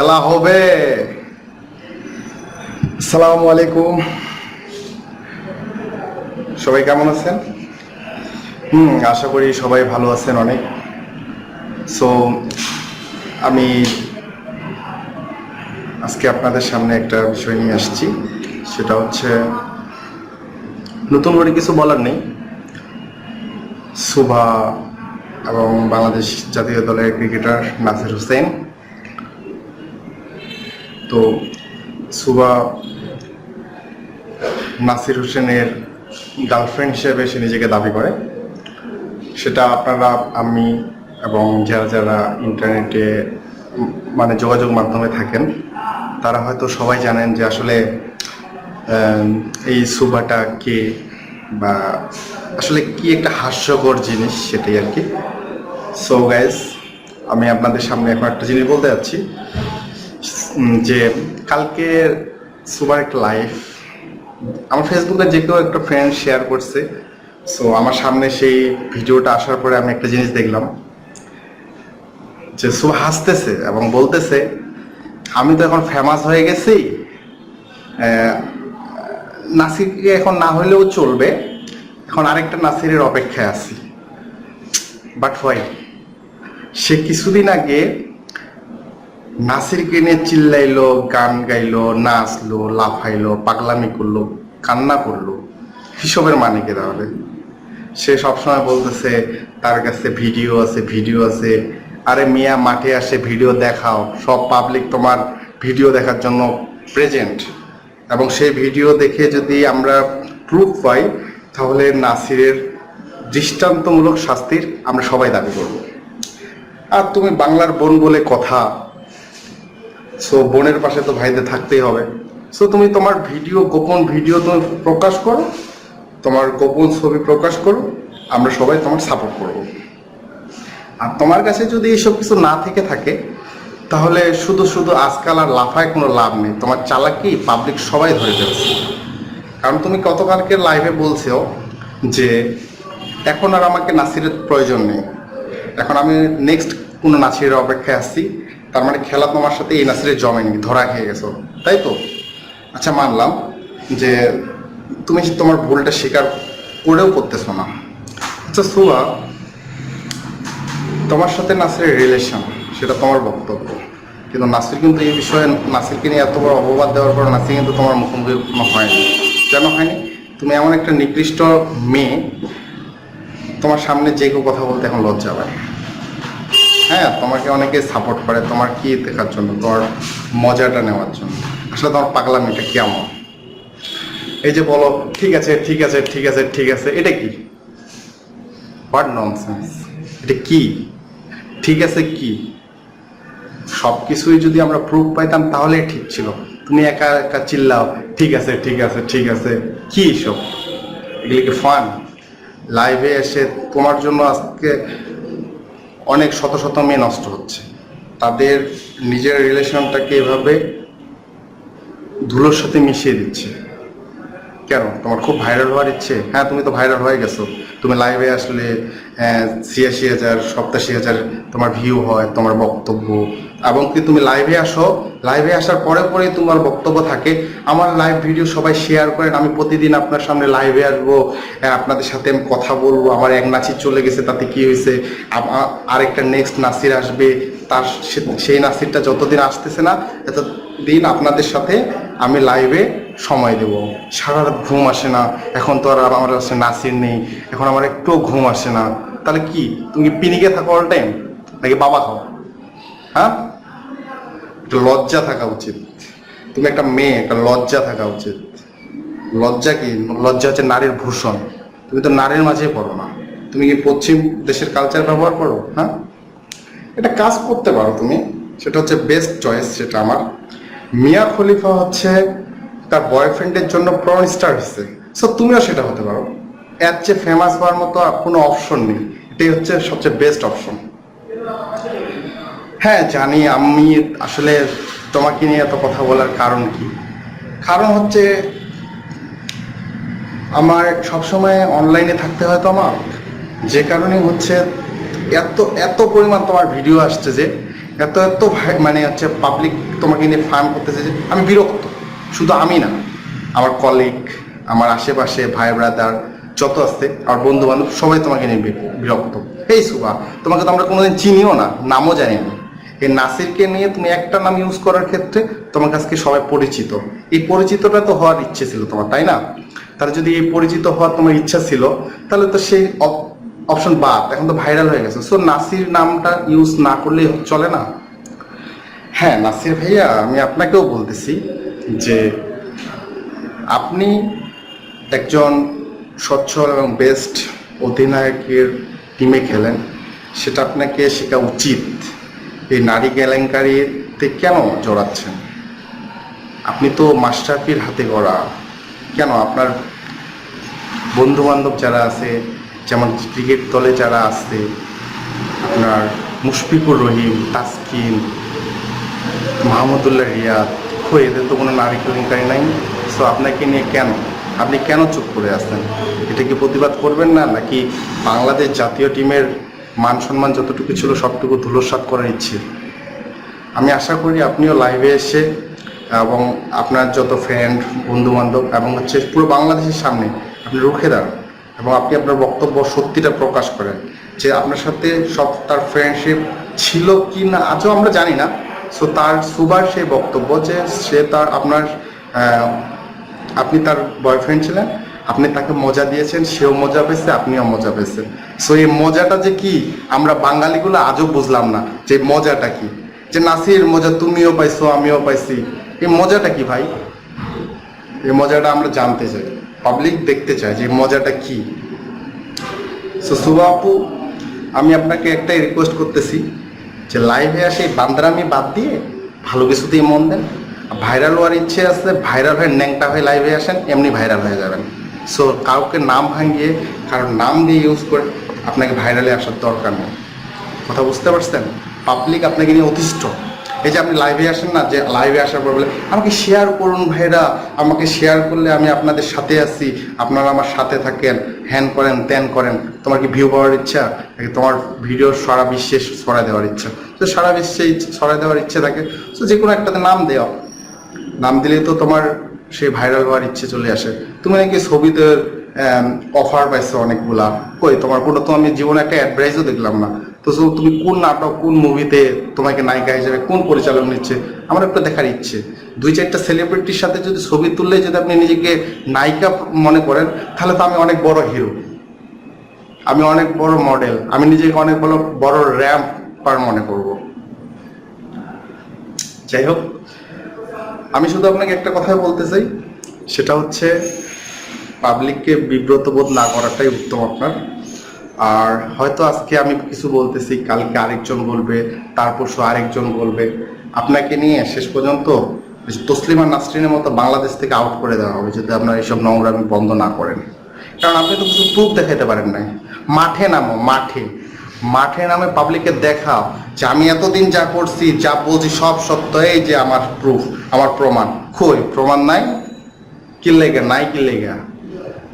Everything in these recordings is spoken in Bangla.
খেলা হবে। আসসালামু আলাইকুম। সবাই কেমন আছেন? হুম, আশা করি সবাই ভালো আছেন অনেক। সো আমি আজকে আপনাদের সামনে একটা বিষয় নিয়ে আসছি। সেটা হচ্ছে, নতুন করে কিছু বলার নেই। সুভা এবং বাংলাদেশ জাতীয় দলের ক্রিকেটার নাসির হোসেন। তো সুবা নাসির হোসেনের গার্লফ্রেন্ড হিসেবে সে নিজেকে দাবি করে। সেটা আপনারা, আমি এবং যারা যারা ইন্টারনেটে মানে যোগাযোগ মাধ্যমে থাকেন, তারা হয়তো সবাই জানেন যে আসলে এই সুবাটা কে বা আসলে কি একটা হাস্যকর জিনিস সেটাই আর কি। সো গাইজ আমি আপনাদের সামনে এখন একটা জিনিস বলতে যাচ্ছি। যে কালকে সুবার একটা লাইফ, আমার ফেসবুকে যে কেউ একটা ফ্রেন্ড শেয়ার করছে সো আমার সামনে সেই ভিডিওটা আসার পরে আমি একটা জিনিস দেখলাম, যে সুবা হাসতেছে এবং বলতেছে, আমি তো এখন ফেমাস হয়ে গেছি নাসিরকে এখন না হলেও চলবে, এখন আরেকটা নাসিরের অপেক্ষায় আছি। বাট হোয়াই সে কিছুদিন আগে নাসিরকে নিয়ে চিল্লাইলো, গান গাইলো, নাচলো, লাফাইলো, পাগলামি করল, কান্না করল। হিসবের মানে কি তাহলে। সে সবসময় বলতেছে, তার কাছে ভিডিও আছে ভিডিও আছে। আরে মিয়া, মাঠে আসে ভিডিও দেখাও। সব পাবলিক তোমার ভিডিও দেখার জন্য প্রেজেন্ট এবং সেই ভিডিও দেখে যদি আমরা প্রুফ পাই, তাহলে নাসিরের দৃষ্টান্তমূলক শাস্তির আমরা সবাই দাবি করব। আর তুমি বাংলার বোন বলে কথা সো বোনের পাশে তো ভাইদের থাকতেই হবে। সো তুমি তোমার ভিডিও, গোপন ভিডিও তুমি প্রকাশ করো। তোমার গোপন ছবি প্রকাশ করো। আমরা সবাই তোমার সাপোর্ট করব। আর তোমার কাছে যদি এইসব কিছু না থেকে থাকে, তাহলে শুধু শুধু আজকাল আর লাফায় কোনো লাভ নেই। তোমার চালাকি পাবলিক সবাই ধরে ফেলছে। কারণ তুমি গতকালকে লাইভে বলছো যে, এখন আর আমাকে নাসিরের প্রয়োজন নেই। এখন আমি নেক্সট কোনো নাসিরের অপেক্ষায় আসছি তার মানে খেলা তোমার সাথে এই নাসিরের জমেনি, ধরা খেয়ে গেছো তাই তো? আচ্ছা মানলাম যে তুমি তোমার ভুলটা স্বীকার করেও করতেছো না। আচ্ছা সুবা তোমার সাথে নাসিরের রিলেশন সেটা তোমার বক্তব্য। কিন্তু নাসির কিন্তু এই বিষয়ে, নাসিরকে নিয়ে এত বড় অপবাদ দেওয়ার পর নাসির কিন্তু তোমার মুখোমুখি কোনো হয়নি। কেন হয়নি? তুমি এমন একটা নিকৃষ্ট মেয়ে, তোমার সামনে যে কেউ কথা বলতে এখন লজ্জা পায়। হ্যাঁ তোমাকে অনেকে সাপোর্ট করে, তোমার কি দেখার জন্য, তোমার মজাটা নেওয়ার জন্য। আসলে তোমার পাগলামিটা কেমন এই যে বলো, ঠিক আছে ঠিক আছে ঠিক আছে ঠিক আছে, এটা কি? হোয়াট ননসেন্স এটা কি? ঠিক আছে কি? সব কিছুই যদি আমরা প্রুফ পাইতাম, তাহলে ঠিক ছিল। তুমি একা একা চিল্লাও, ঠিক আছে ঠিক আছে ঠিক আছে। কি সব এগুলি কি ফান লাইভে এসে তোমার জন্য আজকে অনেক শত শত মেয়ে নষ্ট হচ্ছে। তাদের নিজের রিলেশনটাকে এভাবে ধুলোর সাথে মিশিয়ে দিচ্ছে। কেন? তোমার খুব ভাইরাল হওয়ার ইচ্ছে? হ্যাঁ তুমি তো ভাইরাল হয়ে গেছো। তুমি লাইভে আসলে ছিয়াশি হাজার, সপ্তাশি হাজার তোমার ভিউ হয়, তোমার বক্তব্য এবং কি তুমি লাইভে আসো লাইভে আসার পরে পরে তোমার বক্তব্য থাকে। আমার লাইভ ভিডিও সবাই শেয়ার করেন, আমি প্রতিদিন আপনার সামনে লাইভে আসব আপনাদের সাথে আমি কথা বলব, আমার এক নাচি চলে গেছে, তাতে কি হয়েছে? আরেকটা নেক্সট নাসির আসবে, তার সেই নাসিরটা যতদিন আসতেছে না, এতদিন আপনাদের সাথে আমি লাইভে সময় দেব। সারা রাত ঘুম আসে না, এখন তো আর আমার কাছে নাসির নেই, এখন আমার একটু ঘুম আসে না। তাহলে কি, তুমি পিনিকে থাকো অল টাইম নাকি বাবা খাও? হ্যাঁ? একটু লজ্জা থাকা উচিত। তুমি একটা মেয়ে, একটা লজ্জা থাকা উচিত। লজ্জা কি? লজ্জা হচ্ছে নারীর ভূষণ। তুমি তো নারীর মাঝে পড়ো না। তুমি কি পশ্চিম দেশের কালচার ব্যবহার করো? হ্যাঁ? এটা কাজ করতে পারো তুমি। সেটা হচ্ছে বেস্ট চয়েস সেটা আমার। মিয়া খলিফা হচ্ছে তার বয়ফ্রেন্ডের জন্য প্রন স্টার হচ্ছে সো তুমিও সেটা হতে পারো। এর চেয়ে ফেমাস হওয়ার মতো কোনো অপশন নেই। এটাই হচ্ছে সবচেয়ে বেস্ট অপশন হ্যাঁ জানি। আমি আসলে তোমাকে নিয়ে এত কথা বলার কারণ কি? কারণ হচ্ছে, আমার সবসময় অনলাইনে থাকতে হয় তো আমার। যে কারণে হচ্ছে, এত এত পরিমাণ তোমার ভিডিও আসছে যে, এত এত মানে হচ্ছে পাবলিক তোমাকে নিয়ে ফান করতেছে যে, আমি বিরক্ত। শুধু আমি না, আমার কলিগ আমার আশেপাশে ভাই ব্রাদার যত আছে, আমার বন্ধু বান্ধব সবাই তোমাকে নিয়ে বিরক্ত। এই সুবা তোমাকে তো আমরা কোনোদিন চিনিও না, নামও জানি না। এই নাসিরকে নিয়ে তুমি একটা নাম ইউজ করার ক্ষেত্রে তোমার কাছকে সবাই পরিচিত। এই পরিচিতটা তো হওয়ার ইচ্ছে ছিল তোমার, তাই না? তাহলে যদি এই পরিচিত হওয়ার তোমার ইচ্ছা ছিল, তাহলে তো সেই অপশন বাদ, এখন তো ভাইরাল হয়ে গেছে। সো নাসির নামটা ইউজ না করলেই চলে না? হ্যাঁ নাসির ভাইয়া, আমি আপনাকেও বলতেছি যে আপনি একজন সচ্ছল এবং বেস্ট অধিনায়কের টিমে খেলেন, সেটা আপনাকে শেখা উচিত। এই নারী কেলেঙ্কারিতে কেন জড়াচ্ছেন? আপনি তো মাস্টারপির হাতে গড়া। কেন আপনার বন্ধু বান্ধব যারা আছে, যেমন ক্রিকেট দলে যারা আছে, আপনার মুশফিকুর রহিম, তাসকিন, মাহমুদুল্লাহ রিয়াদ কই এদের তো কোনো নারী কেলেঙ্কারি নাই। সো আপনাকে নিয়ে কেন? আপনি কেন চুপ করে আছেন? এটা কি প্রতিবাদ করবেন না? নাকি বাংলাদেশ জাতীয় টিমের মান সম্মান যতটুকু ছিল, সবটুকু ধুলোসাৎ করার ইচ্ছে। আমি আশা করি আপনিও লাইভে এসে এবং আপনার যত ফ্রেন্ড বন্ধু বান্ধব এবং হচ্ছে পুরো বাংলাদেশের সামনে আপনি রুখে দাঁড়ান এবং আপনি আপনার বক্তব্য সত্যিটা প্রকাশ করেন যে আপনার সাথে সব তার ফ্রেন্ডশিপ ছিল কি না আজও আমরা জানি না। সো তার সুবার সেই বক্তব্য যে সে তার আপনার আপনি তার বয়ফ্রেন্ড ছিলেন আপনি তাকে মজা দিয়েছেন, সেও মজা পেয়েছে, আপনিও মজা পেয়েছেন। সো এই মজাটা যে কি, আমরা বাঙালিগুলো আজও বুঝলাম না যে মজাটা কি। যে নাসির, মজা তুমিও পাইছো, আমিও পাইছি। এই মজাটা কি ভাই? এই মজাটা আমরা জানতে চাই পাবলিক দেখতে চায় যে মজাটা কি। সো সুবা আপু আমি আপনাকে একটাই রিকোয়েস্ট করতেছি যে লাইভে আসে এই বান্দারামি বাদ দিয়ে ভালো কিছুতেই মন দেন। ভাইরাল হওয়ার ইচ্ছে আছে ভাইরাল হয়ে ন্যাংটা হয়ে লাইভে আসেন, এমনি ভাইরাল হয়ে যাবেন। সো কাউকে নাম ভাঙিয়ে কারোর নাম দিয়ে ইউজ করে আপনাকে ভাইরালে আসার দরকার নেই। কথা বুঝতে পারছেন? পাবলিক আপনাকে নিয়ে অতিষ্ঠ। এই যে আপনি লাইভে আসেন না, যে লাইভে আসার পর বলে, আমাকে শেয়ার করুন ভাইরা, আমাকে শেয়ার করলে আমি আপনাদের সাথে আছি, আপনারা আমার সাথে থাকেন হ্যান করেন, ত্যান করেন। তোমার কি ভিউ পাওয়ার ইচ্ছা? নাকি তোমার ভিডিও সারা বিশ্বে ছড়াই দেওয়ার ইচ্ছা? তো সারা বিশ্বে ছড়াই দেওয়ার ইচ্ছে থাকে। তো যে কোনো একটাতে নাম দেওয়া। নাম দিলেই তো তোমার সেই ভাইরাল হওয়ার ইচ্ছে চলে আসে। তুমি নাকি ছবিতে অফার পাইছো অনেকগুলা। কই, তোমার কোনো তো আমি জীবনে একটা অ্যাডভাইসও দেখলাম না। তো তুমি কোন নাটক, কোন মুভিতে তোমাকে নায়িকা হিসেবে কোন পরিচালক নিচ্ছে? আমার একটা দেখার ইচ্ছে। দুই চারটা সেলিব্রিটির সাথে যদি ছবি তুললে যদি আপনি নিজেকে নায়িকা মনে করেন, তাহলে তো আমি অনেক বড় হিরো আমি অনেক বড় মডেল আমি নিজেকে অনেক বড় বড় র্যাম্প পার মনে করব। যাই হোক। আমি শুধু আপনাকে একটা কথাই বলতে চাই, সেটা হচ্ছে পাবলিককে বিব্রত বোধ না করাটাই উত্তম আপনার। আর হয়তো আজকে আমি কিছু বলতেছি, কালকে আরেকজন বলবে তারপর সে আরেকজন বলবে। আপনাকে নিয়ে শেষ পর্যন্ত তসলিমা নাসরিনের মতো বাংলাদেশ থেকে আউট করে দেওয়া হবে যদি আপনার এইসব নোংরামি বন্ধ না করেন। কারণ আপনি তো কিছু প্রুফ দেখাতে পারেন নাই। মাঠে নামো, মাঠে। মাঠে নামে পাবলিককে দেখাও যে আমি এতদিন যা করছি, যা বলছি সব সত্য, এই যে আমার প্রুফ আমার প্রমাণ। কই? প্রমাণ নাই? কি লেগে? নাই কি লেগে?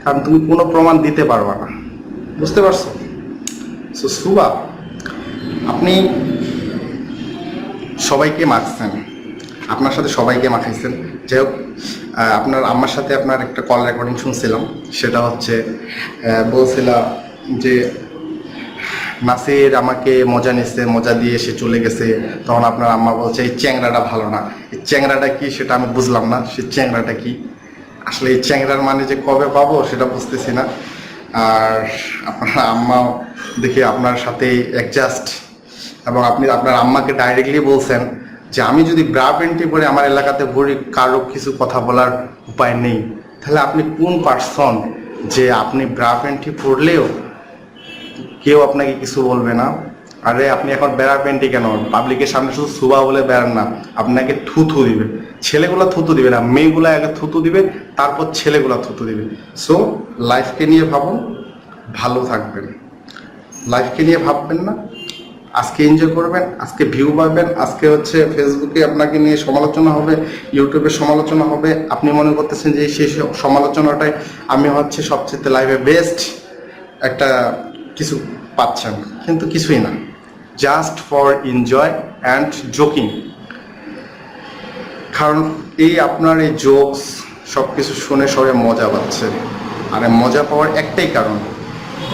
কারণ তুমি কোনো প্রমাণ দিতে পারবে না। বুঝতে পারছ? সো সুবা, আপনি সবাইকে মাখছেন। আপনার সাথে সবাইকে মাখাইছেন। যাই হোক আপনার আম্মার সাথে আপনার একটা কল রেকর্ডিং শুনছিলাম। সেটা হচ্ছে বলছিলাম যে নাসির আমাকে মজা নিচ্ছে মজা দিয়ে সে চলে গেছে। তখন আপনার আম্মা বলছে, এই চ্যাংরাটা ভালো না। এই চ্যাংরাটা কি সেটা আমি বুঝলাম না, সে চ্যাংরাটা কি? আসলে এই চ্যাংরার মানে যে কবে পাবো সেটা বুঝতেছি না। আর আপনার আম্মা দেখি আপনার সাথে অ্যাডজাস্ট এবং আপনি, আপনার আম্মাকে ডাইরেক্টলি বলছেন যে, আমি যদি ব্রা প্যান্টি পরে আমার এলাকাতে ঘুরি, কারও কিছু কথা বলার উপায় নেই, তাহলে আপনি কোন পার্সন যে আপনি ব্রা প্যান্টি পরলেও কেউ আপনাকে কিছু বলবে না। আরে আপনি এখন বেড়া পেন্টি কেন? পাবলিকের সামনে শুধু সুবা বলে বেড়ান না, আপনাকে থুথু দিবে। ছেলেগুলা থুতু দিবে না, মেয়েগুলা আগে থুতু দিবে, তারপর ছেলেগুলা থুতু দিবে। সো লাইফকে নিয়ে ভাবুন, ভালো থাকবেন। লাইফকে নিয়ে ভাববেন না, আজকে এনজয় করবেন, আজকে ভিউ পাবেন, আজকে হচ্ছে ফেসবুকে আপনাকে নিয়ে সমালোচনা হবে ইউটিউবে সমালোচনা হবে। আপনি মনে করতেছেন যে সেই সমালোচনাটাই আমি হচ্ছে সবচেয়ে লাইফে বেস্ট একটা কিছু পাচ্ছেন, কিন্তু কিছুই না। Just for enjoy and joking কারণ এই আপনার এই জোকস সব কিছু শুনে সবাই মজা পাচ্ছে। আর মজা পাওয়ার একটাই কারণ,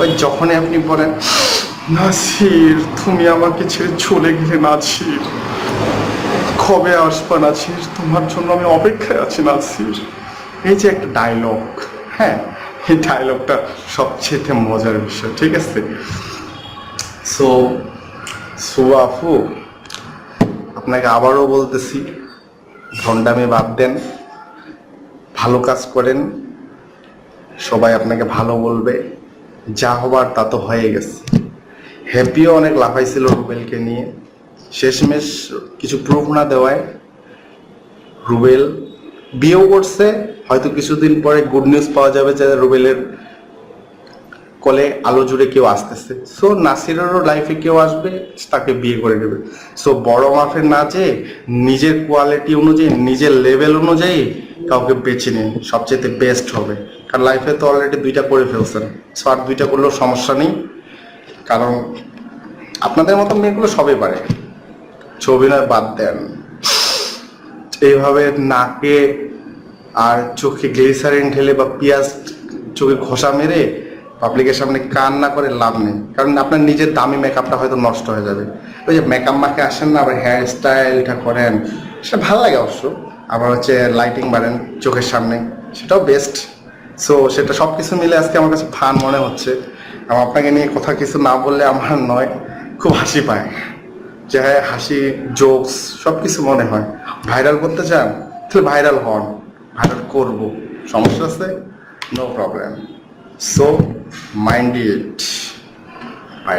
ওই যখনই আপনি বলেন, নাসির, তুমি আমাকে ছেড়ে চলে গেলে নাসির। কবে আসবা নাসির? তোমার জন্য আমি অপেক্ষায় আছি, নাসির। এই যে একটা ডায়লগ হ্যাঁ? এই ডায়লগটা সবচেয়ে মজার বিষয়, ঠিক আছে? সো সো আপনাকে আবারও বলতেছি ভণ্ডামি বাদ দেন, ভালো কাজ করেন, সবাই আপনাকে ভালো বলবে, যা হবার তা তো হয়ে গেছে। হ্যাপিও অনেক লাফাইছিল রুবেলকে নিয়ে। শেষমেশ কিছু প্রুফ না দেওয়ায় রুবেল বিয়েও করছে হয়তো কিছুদিন পরে গুড নিউজ পাওয়া যাবে যে রুবেলের কলে আলো জুড়ে কেউ আসতেছে। সো নাসিরেরও লাইফে কেউ আসবে, তাকে বিয়ে করে নেবে। সো বড় না যে নিজের কোয়ালিটি অনুযায়ী, নিজের লেভেল অনুযায়ী কাউকে বেছে নিন সবচেয়ে বেস্ট হবে। কারণ লাইফে তো অলরেডি দুইটা করে ফেলছেন। সো আর দুইটা করলেও সমস্যা নেই। কারণ আপনাদের মতো মেয়েগুলো সবই পারে। ছবি নয় বাদ দেন। এইভাবে নাকে আর চোখে গ্লিসারিন ঢেলে বা পেঁয়াজ চোখে ঘষা মেরে পাবলিকের সামনে কান না করে লাভ নেই। কারণ আপনার নিজের দামি মেকআপটা হয়তো নষ্ট হয়ে যাবে। ওই যে মেকআপ মাকে আসেন না, আবার হেয়ার স্টাইলটা করেন, সেটা ভালো লাগে অবশ্য। আবার হচ্ছে লাইটিং মারেন চোখের সামনে, সেটাও বেস্ট সো সেটা সব কিছু মিলে আজকে আমার কাছে ফান মনে হচ্ছে। এবং আপনাকে নিয়ে কথা কিছু না বললে আমার নয়, খুব হাসি পায়। যে হ্যাঁ হাসি জোকস সব কিছু মনে হয়। ভাইরাল করতে চান, তাহলে ভাইরাল হন। ভাইরাল করব। সমস্যা আছে? No problem so mind it bye